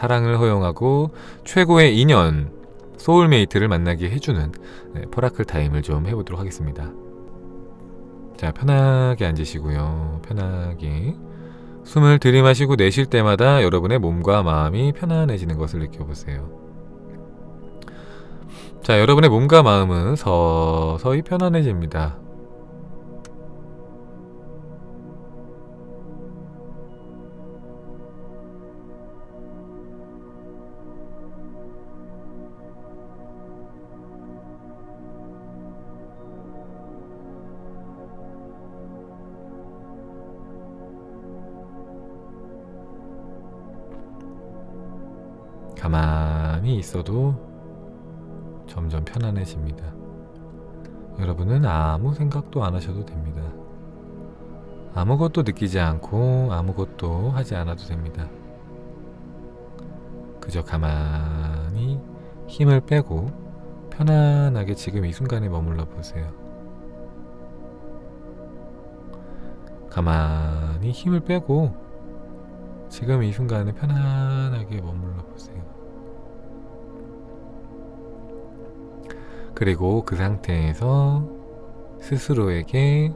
사랑을 허용하고 최고의 인연, 소울메이트를 만나게 해주는 네, 포라클 타임을 좀 해보도록 하겠습니다. 자, 편하게 앉으시고요. 편하게. 숨을 들이마시고 내쉴 때마다 여러분의 몸과 마음이 편안해지는 것을 느껴보세요. 자, 여러분의 몸과 마음은 서서히 편안해집니다. 가만히 있어도 점점 편안해집니다. 여러분은 아무 생각도 안 하셔도 됩니다. 아무것도 느끼지 않고 아무것도 하지 않아도 됩니다. 그저 가만히 힘을 빼고 편안하게 지금 이 순간에 머물러 보세요. 가만히 힘을 빼고 지금 이 순간에 편안하게 머물러 보세요. 그리고 그 상태에서 스스로에게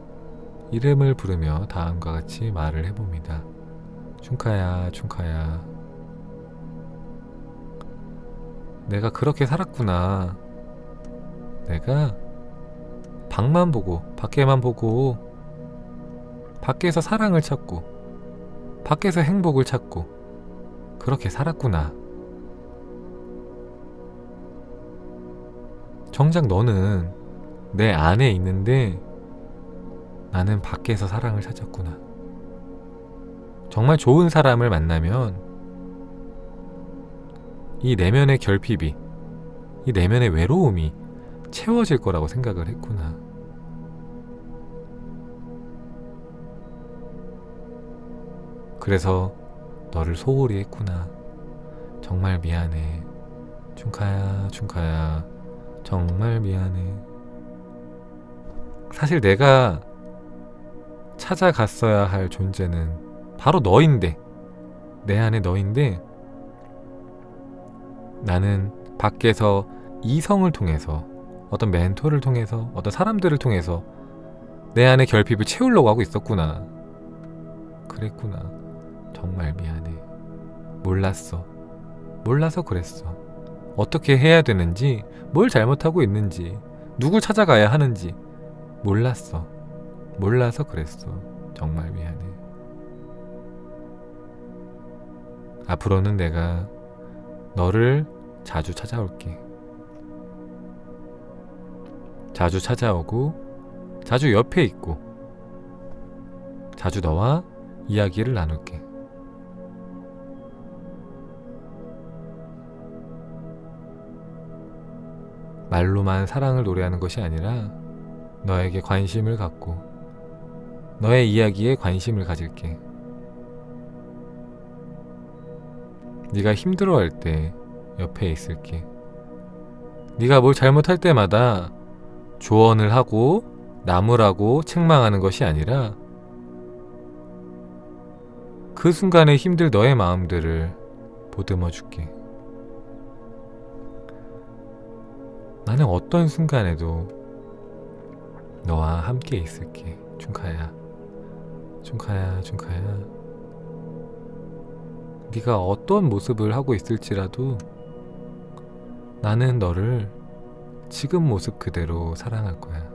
이름을 부르며 다음과 같이 말을 해봅니다. 충카야, 충카야. 내가 그렇게 살았구나. 내가 밖만 보고, 밖에만 보고, 밖에서 사랑을 찾고, 밖에서 행복을 찾고, 그렇게 살았구나. 정작 너는 내 안에 있는데 나는 밖에서 사랑을 찾았구나. 정말 좋은 사람을 만나면 이 내면의 결핍이, 이 내면의 외로움이 채워질 거라고 생각을 했구나. 그래서 너를 소홀히 했구나. 정말 미안해. 충카야, 충카야. 정말 미안해. 사실 내가 찾아갔어야 할 존재는 바로 너인데, 내 안에 너인데, 나는 밖에서 이성을 통해서, 어떤 멘토를 통해서, 어떤 사람들을 통해서 내 안에 결핍을 채우려고 하고 있었구나. 그랬구나. 정말 미안해. 몰랐어. 몰라서 그랬어. 어떻게 해야 되는지, 뭘 잘못하고 있는지, 누굴 찾아가야 하는지 몰랐어. 몰라서 그랬어. 정말 미안해. 앞으로는 내가 너를 자주 찾아올게. 자주 찾아오고, 자주 옆에 있고, 자주 너와 이야기를 나눌게. 말로만 사랑을 노래하는 것이 아니라 너에게 관심을 갖고 너의 이야기에 관심을 가질게. 네가 힘들어할 때 옆에 있을게. 네가 뭘 잘못할 때마다 조언을 하고 나무라고 책망하는 것이 아니라 그 순간에 힘들 너의 마음들을 보듬어 줄게. 나는 어떤 순간에도 너와 함께 있을게. 준카야. 준카야, 준카야. 네가 어떤 모습을 하고 있을지라도 나는 너를 지금 모습 그대로 사랑할 거야.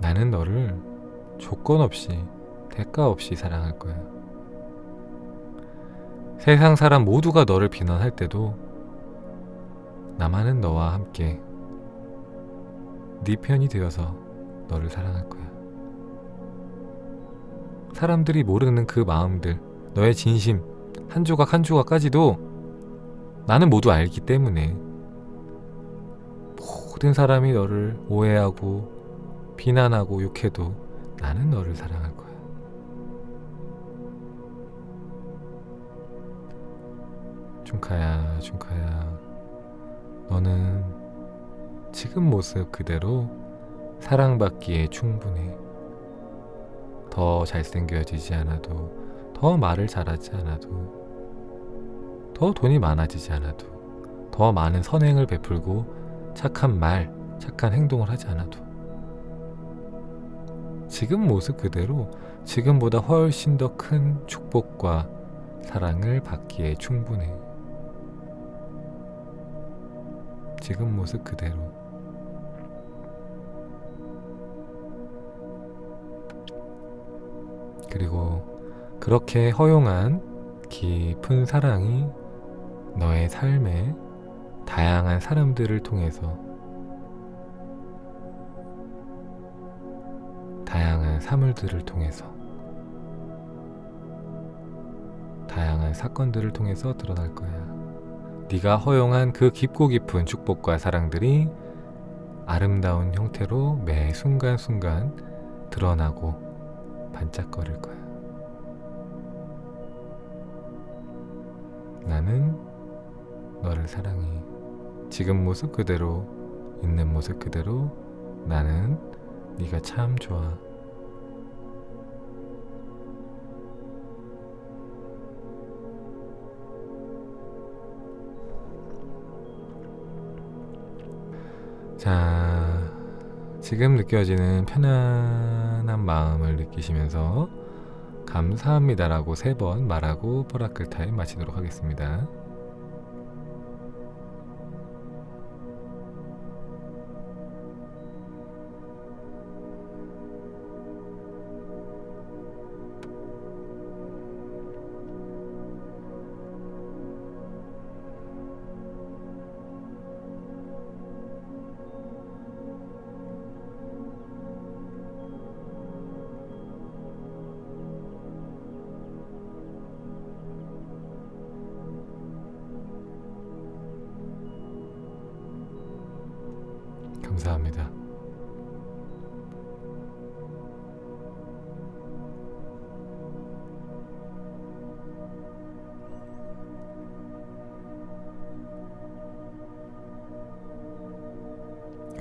나는 너를 조건 없이 대가 없이 사랑할 거야. 세상 사람 모두가 너를 비난할 때도 나만은 너와 함께 네 편이 되어서 너를 사랑할 거야. 사람들이 모르는 그 마음들, 너의 진심, 한 조각 한 조각까지도 나는 모두 알기 때문에 모든 사람이 너를 오해하고 비난하고 욕해도 나는 너를 사랑할 거야. 준카야, 준카야. 너는 지금 모습 그대로 사랑받기에 충분해. 더 잘생겨지지 않아도, 더 말을 잘하지 않아도 더 돈이 많아지지 않아도 더 많은 선행을 베풀고 착한 말, 착한 행동을 하지 않아도 지금 모습 그대로 지금보다 훨씬 더 큰 축복과 사랑을 받기에 충분해. 지금 모습 그대로. 그리고 그렇게 허용한 깊은 사랑이 너의 삶에 다양한 사람들을 통해서 다양한 사물들을 통해서 다양한 사건들을 통해서 드러날 거야. 네가 허용한 그 깊고 깊은 축복과 사랑들이 아름다운 형태로 매 순간순간 드러나고 반짝거릴 거야. 나는 너를 사랑해. 지금 모습 그대로 있는 모습 그대로 나는 네가 참 좋아. 자, 지금 느껴지는 편안한 마음을 느끼시면서 감사합니다라고 세 번 말하고 포라클 타임 마치도록 하겠습니다.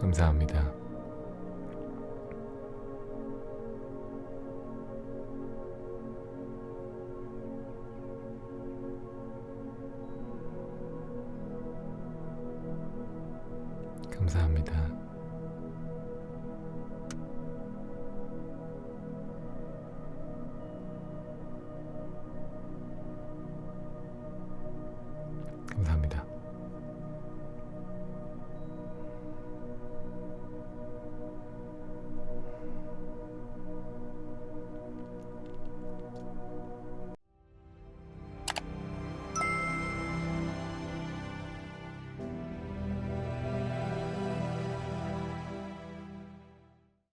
감사합니다.